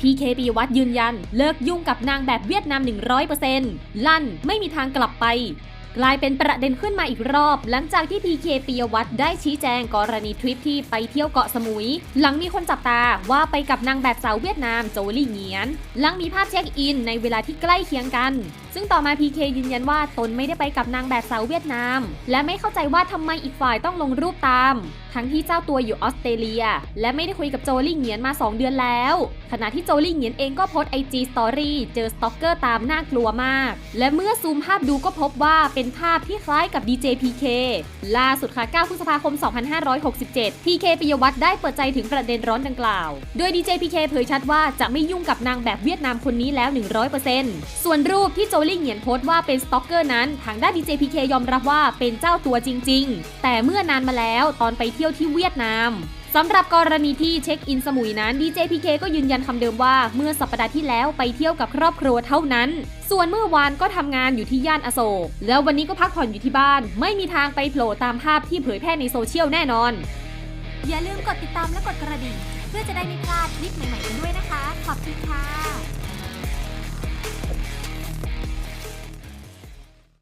พีเคปิยวัตรยืนยัน เลิกยุ่งกับนางแบบเวียดนาม 100%ลั่นไม่มีทางกลับไป กลายเป็นประเด็นขึ้นมาอีกรอบ หลังจากที่พีเคปิยวัตรได้ชี้แจงกรณีทริปที่ไปเที่ยวเกาะสมุย หลังมีคนจับตาว่าไปกับนางแบบสาวเวียดนามโจลี่เงียน หลังมีภาพเช็คอินในเวลาที่ใกล้เคียงกันซึ่งต่อมาพีเคยืนยันว่าตนไม่ได้ไปกับนางแบบสาวเวียดนาม และไม่เข้าใจว่าทำไมอีกฝ่ายต้องลงรูปตาม ทั้งที่เจ้าตัวอยู่ออสเตรเลีย และไม่ได้คุยกับโจลี่เหงียนมา 2 เดือนแล้ว ขณะที่โจลี่เหงียนเองก็โพสไอจีสตอรี่เจอสต็อกเกอร์ตามน่ากลัวมาก และเมื่อซูมภาพดูก็พบว่าเป็นภาพที่คล้ายกับดีเจพีเคล่าสุดค่ะ 9 พฤษภาคม 2567พีเคปิยวัฒน์ได้เปิดใจถึงประเด็นร้อนดังกล่าว โดยดีเจพีเคเผยชัดว่าจะไม่ยุ่งกับนางแบบเวียดนามคนนี้แล้ว 100%ส่วนรูปที่โจลี่เหงียนโพสต์ว่าเป็นสต็อกเกอร์นั้น ทางด้านดีเจพีเคยอมรับว่าเป็นเจ้าตัวจริง ๆ แต่เมื่อนานมาแล้วตอนไปเที่ยวที่เวียดนามสำหรับกรณีที่เช็คอินสมุยนั้นดีเจพีเคก็ยืนยันคำเดิมว่าเมื่อสัปดาห์ที่แล้วไปเที่ยวกับครอบครัวเท่านั้น ส่วนเมื่อวานก็ทำงานอยู่ที่ย่านอโศก แล้ววันนี้ก็พักผ่อนอยู่ที่บ้าน ไม่มีทางไปโผล่ตามภาพที่เผยแพร่ในโซเชียลแน่นอน อย่าลืมกดติดตามและกดกระดิ่ง เพื่อจะได้ไม่พลาดคลิปใหม่ๆกันด้วยนะคะ ขอบคุณค่ะ